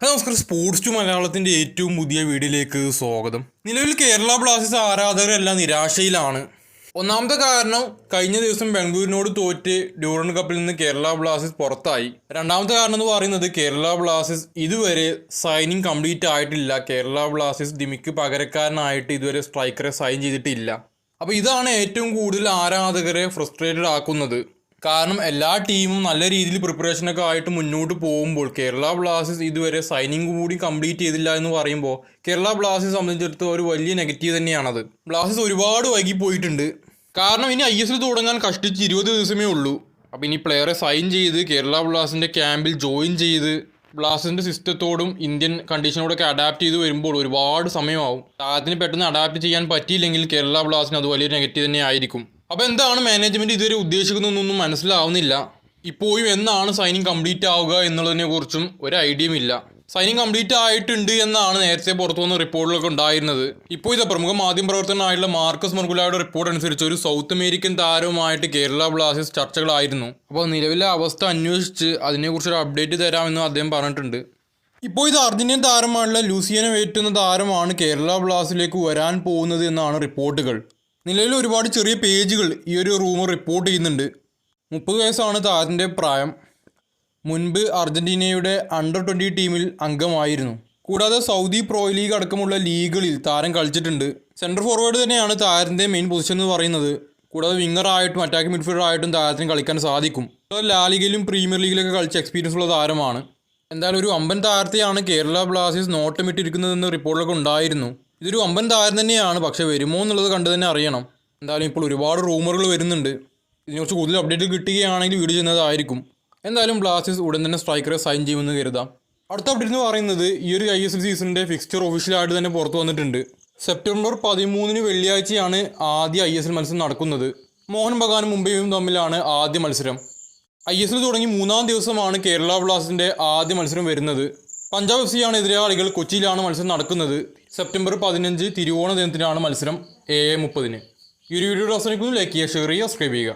Hello നമസ്കാരം. Sports to മലയാളത്തിന്റെ ഏറ്റവും പുതിയ വീഡിയോയിലേക്ക് സ്വാഗതം. നിലവിൽ കേരള ബ്ലാസ്റ്റേഴ്സ് ആരാധകരെല്ലാം നിരാശയിലാണ്. ഒന്നാമത്തെ കാരണം കഴിഞ്ഞ ദിവസം ബാംഗ്ലൂരിനോട് തോറ്റ് ഡ്യൂറൻ കപ്പിൽ നിന്ന് കേരള ബ്ലാസ്റ്റേഴ്സ് പുറത്തായി. രണ്ടാമത്തെ കാരണം എന്ന് പറയുന്നത് കേരള ബ്ലാസ്റ്റേഴ്സ് ഇതുവരെ സൈനിങ് കംപ്ലീറ്റ് ആയിട്ടില്ല. കേരള ബ്ലാസ്റ്റേഴ്സ് ദിമിക്ക് പകരക്കാരനായിട്ട് ഇതുവരെ സ്ട്രൈക്കറെ സൈൻ ചെയ്തിട്ടില്ല. അപ്പോൾ ഇതാണ് ഏറ്റവും കൂടുതൽ ആരാധകരെ ഫ്രസ്ട്രേറ്റഡ് ആക്കുന്നത്. കാരണം എല്ലാ ടീമും നല്ല രീതിയിൽ പ്രിപ്പറേഷനൊക്കെ ആയിട്ട് മുന്നോട്ട് പോകുമ്പോൾ കേരള ബ്ലാസ്റ്റേഴ്സ് ഇതുവരെ സൈനിങ് കൂടി കംപ്ലീറ്റ് ചെയ്തില്ല എന്ന് പറയുമ്പോൾ കേരള ബ്ലാസ്റ്റേഴ്സ് സംബന്ധിച്ചിടത്തോളം ഒരു വലിയ നെഗറ്റീവ് തന്നെയാണത്. ബ്ലാസ്റ്റേഴ്സ് ഒരുപാട് വൈകി പോയിട്ടുണ്ട് കാരണം ഇനി ഐ എസ് എൽ തുടങ്ങാൻ കഷ്ടിച്ച് ഇരുപത് ദിവസമേ ഉള്ളൂ. അപ്പോൾ ഇനി പ്ലെയറെ സൈൻ ചെയ്ത് കേരള ബ്ലാസ്റ്റേഴ്സിന്റെ ക്യാമ്പിൽ ജോയിൻ ചെയ്ത് ബ്ലാസ്റ്റേഴ്സിന്റെ സിസ്റ്റത്തോടും ഇന്ത്യൻ കണ്ടീഷനോടൊക്കെ അഡാപ്റ്റ് ചെയ്ത് വരുമ്പോൾ ഒരുപാട് സമയമാവും. താരത്തിന് പെട്ടെന്ന് അഡാപ്റ്റ് ചെയ്യാൻ പറ്റിയില്ലെങ്കിൽ കേരള ബ്ലാസ്റ്റിന് അത് വലിയൊരു നെഗറ്റീവ് തന്നെ ആയിരിക്കും. അപ്പോൾ എന്താണ് മാനേജ്മെന്റ് ഇതുവരെ ഉദ്ദേശിക്കുന്നതെന്നൊന്നും മനസ്സിലാവുന്നില്ല. ഇപ്പോഴും എന്നാണ് സൈനിങ് കംപ്ലീറ്റ് ആവുക എന്നുള്ളതിനെ കുറിച്ചും ഒരു ഐഡിയയും ഇല്ല. സൈനിങ് കംപ്ലീറ്റ് ആയിട്ടുണ്ട് എന്നാണ് നേരത്തെ പുറത്തു വന്ന റിപ്പോർട്ടുകളൊക്കെ ഉണ്ടായിരുന്നത്. ഇപ്പോൾ ഇത് പ്രമുഖ മാധ്യമ പ്രവർത്തകനായിട്ടുള്ള മാർക്കസ് മർഗുലായുടെ റിപ്പോർട്ട് അനുസരിച്ച് ഒരു സൗത്ത് അമേരിക്കൻ താരവുമായിട്ട് കേരള ബ്ലാസ്റ്റേഴ്സ് ചർച്ചകളായിരുന്നു. അപ്പോൾ നിലവിലെ അവസ്ഥ അന്വേഷിച്ച് അതിനെക്കുറിച്ചൊരു അപ്ഡേറ്റ് തരാമെന്ന് അദ്ദേഹം പറഞ്ഞിട്ടുണ്ട്. ഇപ്പോൾ ഇത് അർജന്റീൻ താരമായിട്ടുള്ള ലൂസിയനെ വേറ്റുന്ന താരമാണ് കേരള ബ്ലാസ്റ്റിലേക്ക് വരാൻ പോകുന്നത് എന്നാണ് റിപ്പോർട്ടുകൾ നിലവിൽ ഒരുപാട് ചെറിയ പേജുകൾ ഈ ഒരു റൂമർ റിപ്പോർട്ട് ചെയ്യുന്നുണ്ട്. മുപ്പത് വയസ്സാണ് താരത്തിന്റെ പ്രായം. മുൻപ് അർജന്റീനയുടെ അണ്ടർ ട്വന്റി ടീമിൽ അംഗമായിരുന്നു. കൂടാതെ സൗദി പ്രോ ലീഗ് അടക്കമുള്ള ലീഗുകളിൽ താരം കളിച്ചിട്ടുണ്ട്. സെന്റർ ഫോർവേഡ് തന്നെയാണ് താരത്തിന്റെ മെയിൻ പൊസിഷൻ എന്ന് പറയുന്നത്. കൂടാതെ വിങ്ങർ ആയിട്ടും അറ്റാക്ക് മിഡ്ഫീൽഡർ ആയിട്ടും താരത്തിന് കളിക്കാൻ സാധിക്കും. ലാലിഗയിലും പ്രീമിയർ ലീഗിലൊക്കെ കളിച്ച എക്സ്പീരിയൻസ് ഉള്ള താരമാണ്. എന്തായാലും ഒരു അമ്പൻ താരത്തെയാണ് കേരള ബ്ലാസ്റ്റേഴ്സ് നോട്ടമിട്ടിരിക്കുന്നതെന്ന് റിപ്പോർട്ടിലൊക്കെ ഉണ്ടായിരുന്നു. ഇതൊരു അമ്പൻ താരം തന്നെയാണ്. പക്ഷേ വരുമോ എന്നുള്ളത് കണ്ടു തന്നെ അറിയണം. എന്തായാലും ഇപ്പോൾ ഒരുപാട് റൂമറുകൾ വരുന്നുണ്ട്. ഇതിനെക്കുറിച്ച് കൂടുതൽ അപ്ഡേറ്റ് കിട്ടുകയാണെങ്കിൽ വീഡിയോ ചെയ്യുന്നതായിരിക്കും. എന്തായാലും ബ്ലാസ്റ്റേഴ്സ് ഉടൻ തന്നെ സ്ട്രൈക്കറെ സൈൻ ചെയ്യുമെന്ന് കരുതാം. അടുത്ത അപ്ഡേറ്റ് എന്ന് പറയുന്നത് ഈ ഒരു ഐ എസ് എൽ സീസണിന്റെ ഫിക്സ്ചർ ഒഫീഷ്യലായിട്ട് തന്നെ പുറത്തു വന്നിട്ടുണ്ട്. സെപ്റ്റംബർ പതിമൂന്നിന് വെള്ളിയാഴ്ചയാണ് ആദ്യ ഐ എസ് എൽ മത്സരം നടക്കുന്നത്. മോഹൻ ബഗാനും മുംബൈയും തമ്മിലാണ് ആദ്യ മത്സരം. ഐ എസ് എൽ തുടങ്ങി മൂന്നാം ദിവസമാണ് കേരള ബ്ലാസ്റ്റേഴ്സിന്റെ ആദ്യ മത്സരം വരുന്നത്. പഞ്ചാബ് എഫ് സിയാണ് എതിരാളികൾ കൊച്ചിയിലാണ് മത്സരം നടക്കുന്നത്. സെപ്റ്റംബർ പതിനഞ്ച് തിരുവോണ ദിനത്തിനാണ് മത്സരം. ഏഴ് മുപ്പതിന്. ഈ ഒരു വീഡിയോ അവസാനിക്കുന്നു ലൈക്ക് ചെയ്യുക ഷെയർ ചെയ്യുക സബ്സ്ക്രൈബ് ചെയ്യുക.